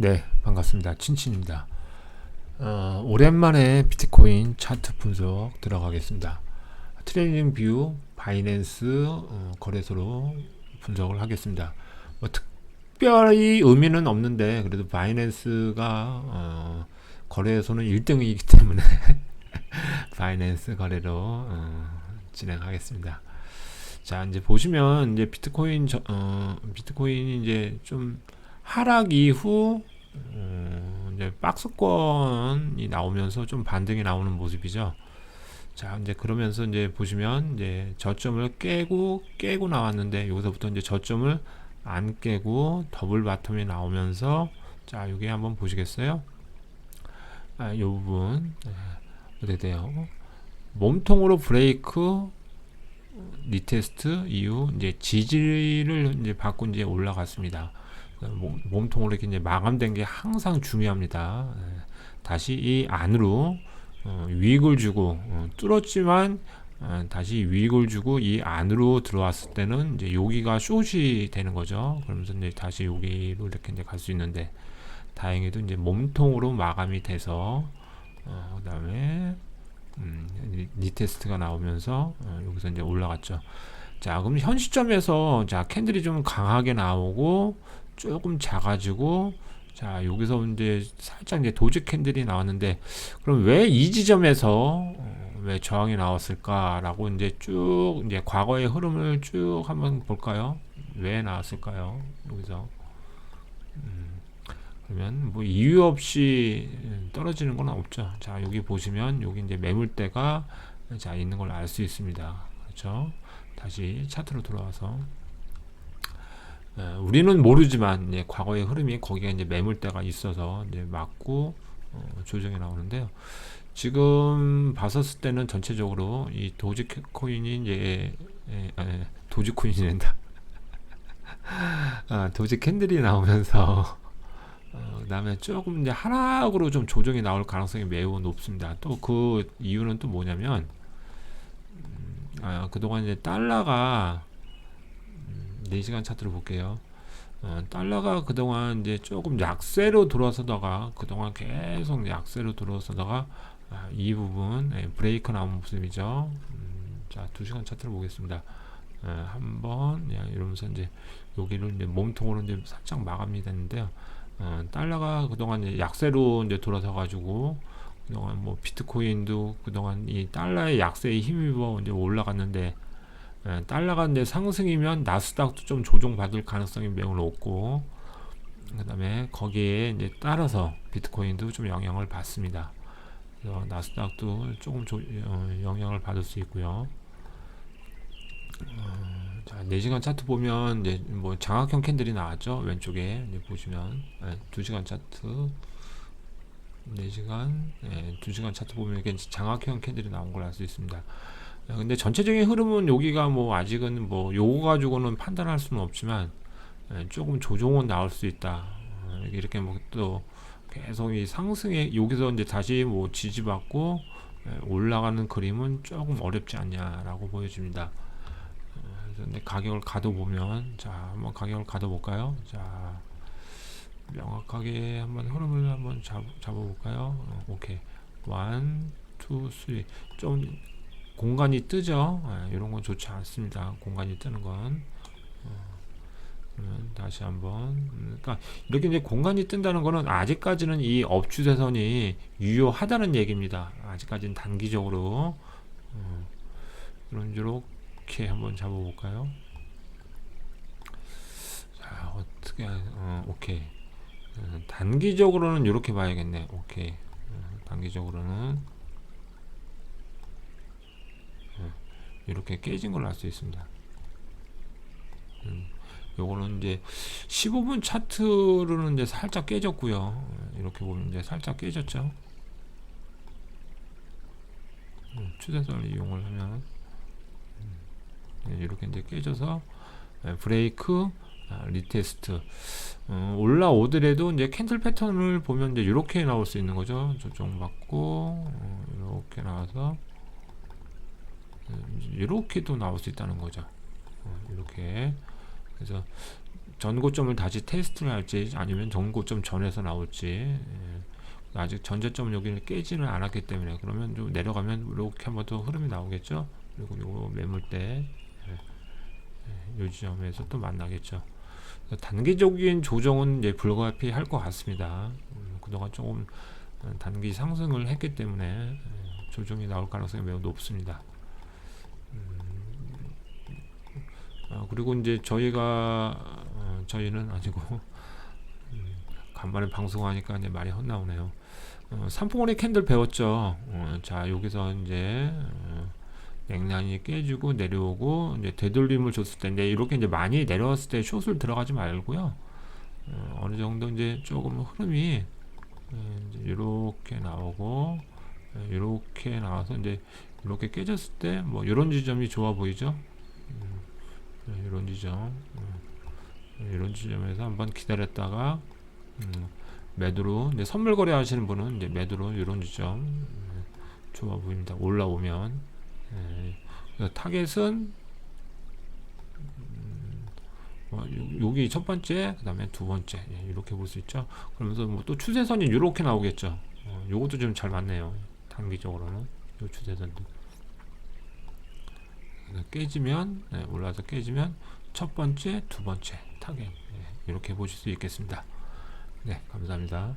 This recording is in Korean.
네, 반갑습니다. 친친입니다. 어, 오랜만에 비트코인 차트 분석 들어가겠습니다. 트레이딩 뷰 바이낸스 어, 거래소로 분석을 하겠습니다. 뭐 특별히 의미는 없는데 그래도 바이낸스가 어, 거래소는 1등이기 때문에 바이낸스 거래로 어, 진행하겠습니다. 자 이제 보시면 이제 비트코인 저, 어, 비트코인이 이제 좀 하락 이후 음, 이제 박스권이 나오면서 좀 반등이 나오는 모습이죠. 자, 이제 그러면서 이제 보시면 이제 저점을 깨고 깨고 나왔는데 여기서부터 이제 저점을 안 깨고 더블 바텀이 나오면서 자, 여기 한번 보시겠어요? 아, 이 부분 네, 어떻게 돼요? 몸통으로 브레이크 리테스트 이후 이제 지지를 이제 받고 이제 올라갔습니다. 몸통으로 이렇게 마감된 게 항상 중요합니다. 예. 다시 이 안으로 어, 위익을 주고 어, 뚫었지만 어, 다시 위익을 주고 이 안으로 들어왔을 때는 이제 여기가 숏이 되는 거죠. 그러면서 이제 다시 여기로 이렇게 이제 갈 수 있는데 다행히도 이제 몸통으로 마감이 돼서 어, 그다음에 음, 리테스트가 나오면서 어, 여기서 이제 올라갔죠. 자, 그럼 현 시점에서 자 캔들이 좀 강하게 나오고 조금 작아지고 자 여기서 이제 살짝 이제 도지 캔들이 나왔는데 그럼 왜 이 지점에서 어, 왜 저항이 나왔을까라고 이제 쭉 이제 과거의 흐름을 쭉 한번 볼까요? 왜 나왔을까요? 여기서 음, 그러면 뭐 이유 없이 떨어지는 건 없죠. 자 여기 보시면 여기 이제 매물대가 자 있는 걸 알 수 있습니다. 그렇죠? 다시 차트로 돌아와서 예, 우리는 모르지만 이제 과거의 흐름이 거기에 이제 매물대가 있어서 이제 맞고 어, 조정이 나오는데요. 지금 봤었을 때는 전체적으로 이 도지코인이 이제 에, 에, 도지코인이 된다. 아, 도지 캔들이 나오면서 어, 그다음에 조금 이제 하락으로 좀 조정이 나올 가능성이 매우 높습니다. 또 그 이유는 또 뭐냐면 음, 아, 그동안 이제 달러가 4시간 차트를 볼게요. 어, 달러가 그동안 이제 조금 약세로 들어서다가 그동안 계속 약세로 들어서다가 아, 이 부분 예, 브레이크 나온 모습이죠. 음, 자, 2시간 차트를 보겠습니다. 예, 한번 예, 이러면서 이제 여기를 이제 몸통으로 이제 살짝 마감이 됐는데요. 어, 달러가 그동안 이제 약세로 이제 돌아서 가지고 그동안 뭐 비트코인도 그동안 이 달러의 약세에 힘입어 이제 올라갔는데 예, 달러가 이제 상승이면 나스닥도 좀 조정받을 가능성이 매우 높고 그다음에 거기에 이제 따라서 비트코인도 좀 영향을 받습니다. 그래서 나스닥도 조금 조, 어, 영향을 받을 수 있고요. 어, 자, 4시간 차트 보면 이제 뭐 장악형 캔들이 나왔죠. 왼쪽에 보시면 네, 2시간 차트 4시간, 네, 2시간 차트 보면 이게 장악형 캔들이 나온 걸 알 수 있습니다. 근데 전체적인 흐름은 여기가 뭐 아직은 뭐 요거 가지고는 판단할 수는 없지만 예, 조금 조정은 나올 수 있다. 어, 이렇게 뭐 또 계속 이 상승에 여기서 이제 다시 뭐 지지받고 예, 올라가는 그림은 조금 어렵지 않냐라고 보여집니다. 근데 가격을 가도 보면 자 한번 가격을 가도 볼까요? 자 명확하게 한번 흐름을 한번 잡, 잡아볼까요? 어, 오케이 원, 투, 쓰리 좀 공간이 뜨죠. 예, 이런 건 좋지 않습니다. 공간이 뜨는 건. 어, 다시 한번. 음, 그러니까 이렇게 이제 공간이 뜬다는 거는 아직까지는 이 업추세선이 유효하다는 얘기입니다. 아직까지는 단기적으로. 어, 그럼 이렇게 한번 잡아볼까요? 자, 어떻게, 어, 오케이. 어, 단기적으로는 이렇게 봐야겠네. 오케이. 어, 단기적으로는. 이렇게 깨진 걸 알 수 있습니다. 음, 요거는 이제 15분 차트로는 이제 살짝 깨졌고요. 이렇게 보면 이제 살짝 깨졌죠. 음, 추세선을 이용을 하면 음, 네, 이렇게 이제 깨져서 네, 브레이크 아, 리테스트 어, 올라오더라도 이제 캔슬 패턴을 보면 이제 이렇게 나올 수 있는 거죠. 조정 받고 어, 이렇게 나와서 이렇게도 나올 수 있다는 거죠. 어, 이렇게. 그래서 전고점을 다시 테스트를 할지 아니면 전고점 전에서 나올지 예, 아직 전저점은 여기는 깨지는 않았기 때문에 그러면 좀 내려가면 이렇게 한번 더 흐름이 나오겠죠? 그리고 요거 매물대 예, 예, 요 지점에서 또 만나겠죠. 단기적인 조정은 이제 불가피할 것 같습니다. 음, 그동안 조금 어, 단기 상승을 했기 때문에 예, 조정이 나올 가능성이 매우 높습니다 아, 그리고 이제 저희가 어, 저희는 아니고 음, 간만에 방송하니까 이제 말이 헛나오네요. 어, 삼풍원의 캔들 배웠죠. 어, 자 여기서 이제 어, 맥라인이 깨지고 내려오고 이제 되돌림을 줬을 때 이제 이렇게 이제 많이 내려왔을 때 숏을 들어가지 말고요. 어, 어느 정도 이제 조금 흐름이 어, 이제 이렇게 나오고 이렇게 나와서 이제 이렇게 깨졌을 때 뭐 이런 지점이 좋아 보이죠. 음, 이런 지점 음, 이런 지점에서 한번 기다렸다가 음, 매도로 이제 선물 거래 하시는 분은 이제 매도로 이런 지점 음, 좋아 보입니다. 올라오면 타겟은 음, 뭐 요- 여기 첫 번째 그 다음에 두 번째 예, 이렇게 볼 수 있죠. 그러면서 뭐 또 추세선이 이렇게 나오겠죠. 어, 요것도 좀 잘 맞네요. 단기적으로는 요 추세선도 깨지면 네, 올라서 깨지면 첫 번째, 두 번째 타겟 예, 이렇게 보실 수 있겠습니다. 네, 감사합니다.